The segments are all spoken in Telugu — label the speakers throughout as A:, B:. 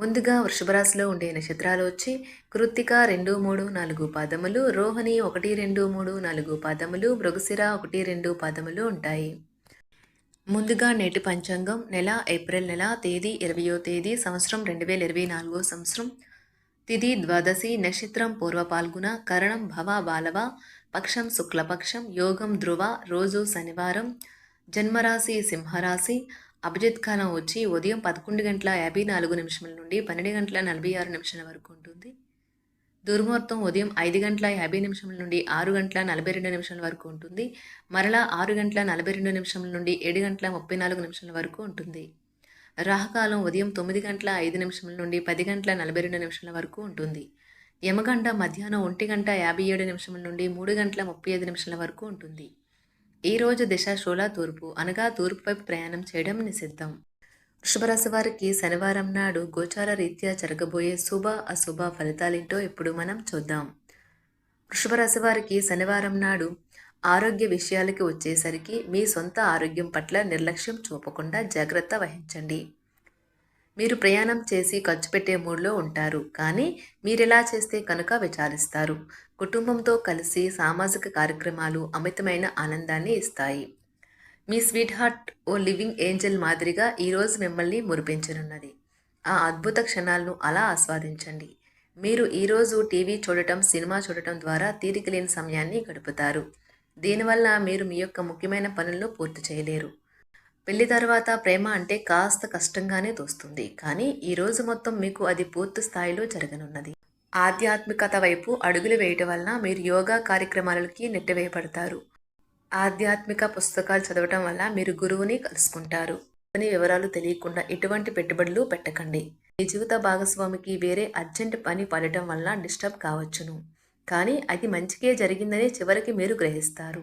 A: ముందుగా వృషభరాశిలో ఉండే నక్షత్రాలు వచ్చి కృత్తిక రెండు మూడు నాలుగు పాదములు రోహిణి ఒకటి రెండు మూడు నాలుగు పాదములు మృగశిర ఒకటి రెండు పాదములు ఉంటాయి. ముందుగా నేటి పంచాంగం నెల ఏప్రిల్ నెల తేదీ ఇరవయో తేదీ సంవత్సరం రెండు వేల ఇరవై నాలుగో సంవత్సరం. తిథి ద్వాదశి నక్షత్రం పూర్వ పాల్గొన కరణం భవ బాలవ పక్షం శుక్లపక్షం యోగం ధ్రువ రోజు శనివారం జన్మరాశి సింహరాశి అభిజిత్ ఖానా వచ్చి ఉదయం పదకొండు గంటల యాభై నాలుగు నిమిషముల నుండి పన్నెండు గంటల నలభై ఆరు నిమిషాల వరకు ఉంటుంది. దుర్ముహూర్తం ఉదయం ఐదు గంటల యాభై నిమిషముల నుండి ఆరు గంటల నలభై రెండు నిమిషాల వరకు ఉంటుంది. మరలా ఆరు గంటల నలభై రెండు నిమిషముల నుండి ఏడు గంటల ముప్పై నాలుగు నిమిషాల వరకు ఉంటుంది. రాహకాలం ఉదయం తొమ్మిది గంటల ఐదు నిమిషముల నుండి పది గంటల నలభై రెండు నిమిషాల వరకు ఉంటుంది. యమగంట మధ్యాహ్నం ఒంటి గంట యాభై ఏడు నిమిషముల నుండి మూడు గంటల ముప్పై ఐదు నిమిషాల వరకు ఉంటుంది. ఈ రోజు దిశ షోలా తూర్పు అనగా తూర్పు వైపు ప్రయాణం చేయడం నిషిద్ధం. వృషభరాశి వారికి శనివారం నాడు గోచార రీత్యా జరగబోయే శుభ అశుభ ఫలితాలేంటో ఇప్పుడు మనం చూద్దాం. వృషభరాశి వారికి శనివారం నాడు ఆరోగ్య విషయాలకి వచ్చేసరికి మీ సొంత ఆరోగ్యం పట్ల నిర్లక్ష్యం చూపకుండా జాగ్రత్త వహించండి. మీరు ప్రయాణం చేసి ఖర్చు పెట్టే మూడ్లో ఉంటారు. కానీ మీరెలా చేస్తే కనుక విచారిస్తారు. కుటుంబంతో కలిసి సామాజిక కార్యక్రమాలు అమితమైన ఆనందాన్ని ఇస్తాయి. మీ స్వీట్ హార్ట్ ఓ లివింగ్ ఏంజల్ మాదిరిగా ఈరోజు మిమ్మల్ని మురిపించనున్నది. ఆ అద్భుత క్షణాలను అలా ఆస్వాదించండి. మీరు ఈరోజు టీవీ చూడటం సినిమా చూడటం ద్వారా తీరిక లేని సమయాన్ని గడుపుతారు. దీనివల్ల మీరు మీ యొక్క ముఖ్యమైన పనులను పూర్తి చేయలేరు. పెళ్ళి తర్వాత ప్రేమ అంటే కాస్త కష్టంగానే తోస్తుంది. కానీ ఈ రోజు మొత్తం మీకు అది పూర్తి స్థాయిలో జరగనున్నది. ఆధ్యాత్మికత వైపు అడుగులు వేయటం వలన మీరు యోగా కార్యక్రమాలకి నెట్టివేయబడతారు. ఆధ్యాత్మిక పుస్తకాలు చదవటం వల్ల మీరు గురువుని కలుసుకుంటారు. అని వివరాలు తెలియకుండా ఎటువంటి పెట్టుబడులు పెట్టకండి. మీ జీవిత భాగస్వామికి వేరే అర్జెంట్ పని పడటం వల్ల డిస్టర్బ్ కావచ్చును. కానీ అది మంచికే జరిగిందని చివరికి మీరు గ్రహిస్తారు.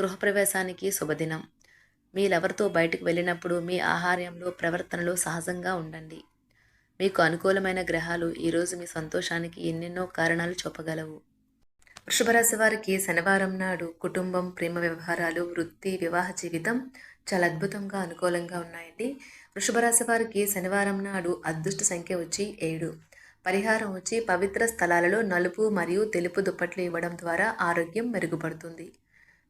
A: గృహప్రవేశానికి శుభదినం. మీరెవరితో బయటకు వెళ్ళినప్పుడు మీ ఆహార్యంలో ప్రవర్తనలో సహజంగా ఉండండి. మీకు అనుకూలమైన గ్రహాలు ఈరోజు మీ సంతోషానికి ఎన్నెన్నో కారణాలు చూపగలవు. వృషభరాశి వారికి శనివారం నాడు కుటుంబం ప్రేమ వ్యవహారాలు వృత్తి వివాహ జీవితం చాలా అద్భుతంగా అనుకూలంగా ఉన్నాయండి. వృషభరాశి వారికి శనివారం నాడు అదృష్ట సంఖ్య వచ్చి ఏడు. పరిహారం వచ్చి పవిత్ర స్థలాలలో నలుపు మరియు తెలుపు దుప్పట్లు ఇవ్వడం ద్వారా ఆరోగ్యం మెరుగుపడుతుంది.